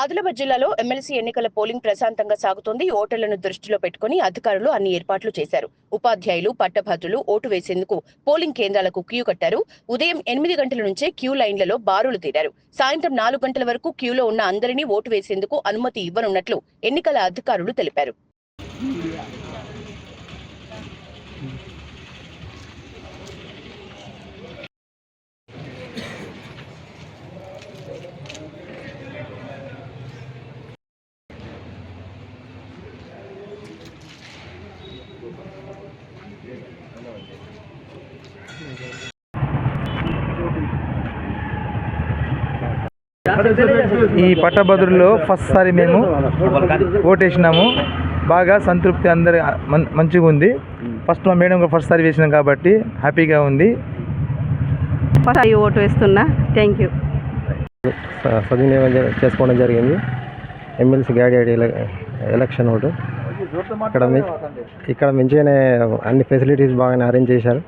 ఆదిలాబాద్ జిల్లాలో ఎమ్మెల్సీ ఎన్నికల పోలింగ్ ప్రశాంతంగా సాగుతోంది. ఓటర్లను దృష్టిలో పెట్టుకుని అధికారులు అన్ని ఏర్పాట్లు చేశారు. ఉపాధ్యాయులు పట్టభద్రులు ఓటు వేసేందుకు పోలింగ్ కేంద్రాలకు క్యూ కట్టారు. ఉదయం ఎనిమిది గంటల నుంచే క్యూ లైన్లలో బారులు తీరారు. సాయంత్రం నాలుగు గంటల వరకు క్యూలో ఉన్న అందరినీ ఓటు వేసేందుకు అనుమతి ఇవ్వనున్నట్లు ఎన్నికల అధికారులు తెలిపారు. ఈ పట్టభద్రుల్లో ఫస్ట్ సారి మేము ఓటేసినాము. బాగా సంతృప్తి అందరి మంచిగా ఉంది. ఫస్ట్ మా మేడం కూడా ఫస్ట్ సారి వేసినాం కాబట్టి హ్యాపీగా ఉంది. ఓటు వేస్తున్నా. Thank you. సద్వినియోగం చేసుకోవడం జరిగింది. ఎమ్మెల్సీ గ్రాడ్యుయేట్ ఎల- ఎలక్షన్ ఓటు ఇక్కడ ఇక్కడ మంచిగానే అన్ని ఫెసిలిటీస్ బాగానే అరేంజ్ చేశారు.